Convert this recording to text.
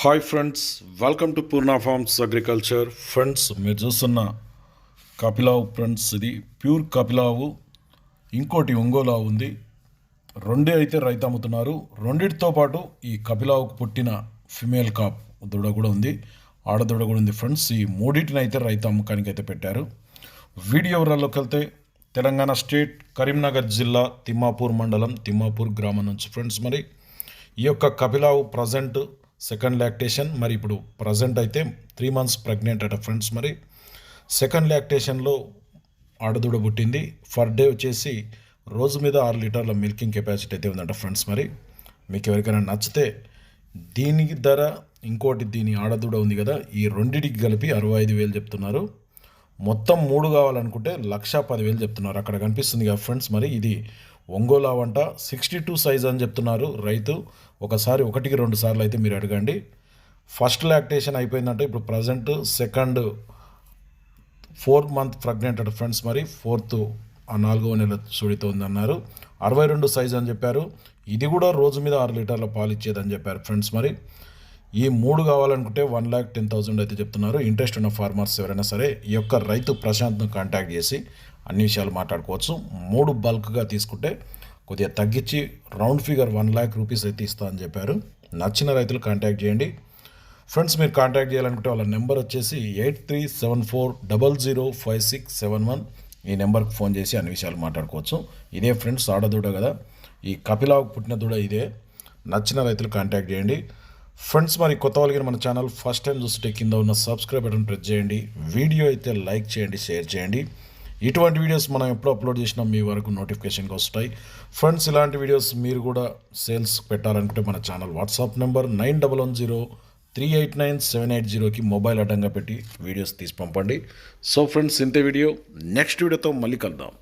Hi friends welcome to Purna farms agriculture friends మీరు చూస్తున్న కపిలావు friends ఇది ప్యూర్ కపిలావు ఇంకోటి ఒంగోలావు ఉంది. రెండే అయితే రైతు అమ్ముతున్నారు. రెండిటితో పాటు ఈ కపిలావుకు పుట్టిన ఫిమేల్ కాప్ దూడ కూడా ఉంది. ఆడదూడ కూడా ఉంది ఫ్రెండ్స్ ఈ మూడింటిని అయితే రైతు అమ్మకానికి అయితే పెట్టారు. వీడియో వివరాల్లోకి వెళ్తే తెలంగాణ స్టేట్ కరీంనగర్ జిల్లా తిమ్మాపూర్ మండలం తిమ్మాపూర్ గ్రామం నుంచి ఫ్రెండ్స్ మరి ఈ యొక్క కపిలావు ప్రజెంట్ సెకండ్ లాక్టేషన్ మరి ఇప్పుడు ప్రజెంట్ అయితే త్రీ మంత్స్ ప్రెగ్నెంట్ అట ఫ్రెండ్స్ మరి. సెకండ్ లాక్టేషన్లో ఆడదూడ పుట్టింది. ఫర్ డే వచ్చేసి రోజు మీద ఆరు లీటర్ల మిల్కింగ్ కెపాసిటీ అయితే ఉందంట ఫ్రెండ్స్ మరి. మీకు ఎవరికైనా నచ్చితే దీనికి ధర ఇంకోటి దీని ఆడదూడ ఉంది కదా ఈ రెండింటికి కలిపి అరవై ఐదు వేలు చెప్తున్నారు. మొత్తం మూడు కావాలనుకుంటే లక్ష పదివేలు చెప్తున్నారు. అక్కడ కనిపిస్తుంది కదా ఫ్రెండ్స్ మరి ఇది ఒంగోలా వంట సిక్స్టీ టూ సైజ్ అని చెప్తున్నారు రైతు. ఒకసారి ఒకటికి రెండు సార్లు అయితే మీరు అడగండి. ఫస్ట్ లాక్టేషన్ అయిపోయిందంటే ఇప్పుడు present second fourth month pregnant అట ఫ్రెండ్స్ మరి ఫోర్త్ ఆ నాలుగవ నెల సుడితో ఉందన్నారు అరవై రెండు సైజ్ అని చెప్పారు. ఇది కూడా రోజు మీద ఆరు లీటర్ల పాలు ఇచ్చేదని చెప్పారు ఫ్రెండ్స్ మరి. ఈ మూడు కావాలనుకుంటే వన్ ల్యాక్ టెన్ థౌసండ్ అయితే చెప్తున్నారు. ఇంట్రెస్ట్ ఉన్న ఫార్మర్స్ ఎవరైనా సరే ఈ యొక్క రైతు ప్రశాంత్ను కాంటాక్ట్ చేసి అన్ని విషయాలు మాట్లాడుకోవచ్చు. మూడు బల్క్గా తీసుకుంటే కొద్దిగా తగ్గించి round figure one lakh rupees అయితే ఇస్తా అని చెప్పారు. నచ్చిన రైతులు కాంటాక్ట్ చేయండి. ఫ్రెండ్స్ మీరు కాంటాక్ట్ చేయాలనుకుంటే వాళ్ళ నెంబర్ వచ్చేసి eight three seven four double zero five six seven one ఈ నెంబర్కి ఫోన్ చేసి అన్ని విషయాలు మాట్లాడుకోవచ్చు. ఇదే ఫ్రెండ్స్ ఆడదూడ కదా. ఈ కపిలాకు పుట్టిన దూడ ఇదే. నచ్చిన రైతులు కాంటాక్ట్ చేయండి. ఫ్రెండ్స్ మరి కొత్త వాళ్ళకి మన ఛానల్ ఫస్ట్ టైం చూస్తే కింద ఉన్న సబ్స్క్రైబ్ బటన్ ప్రెస్ చేయండి. వీడియో అయితే లైక్ చేయండి షేర్ చేయండి. ఇటువంటి వీడియోస్ మనం ఎప్పుడు అప్లోడ్ చేసినా మీ వరకు నోటిఫికేషన్కి వస్తాయి. ఫ్రెండ్స్ ఇలాంటి వీడియోస్ మీరు కూడా సేల్స్ పెట్టాలనుకుంటే మన channel WhatsApp number nine double one zero three eight nine seven eight జీరోకి మొబైల్ అడ్డంగా పెట్టి వీడియోస్ తీసి పంపండి. సో ఫ్రెండ్స్ ఇంతే వీడియో నెక్స్ట్ వీడియోతో మళ్ళీ కలుద్దాం.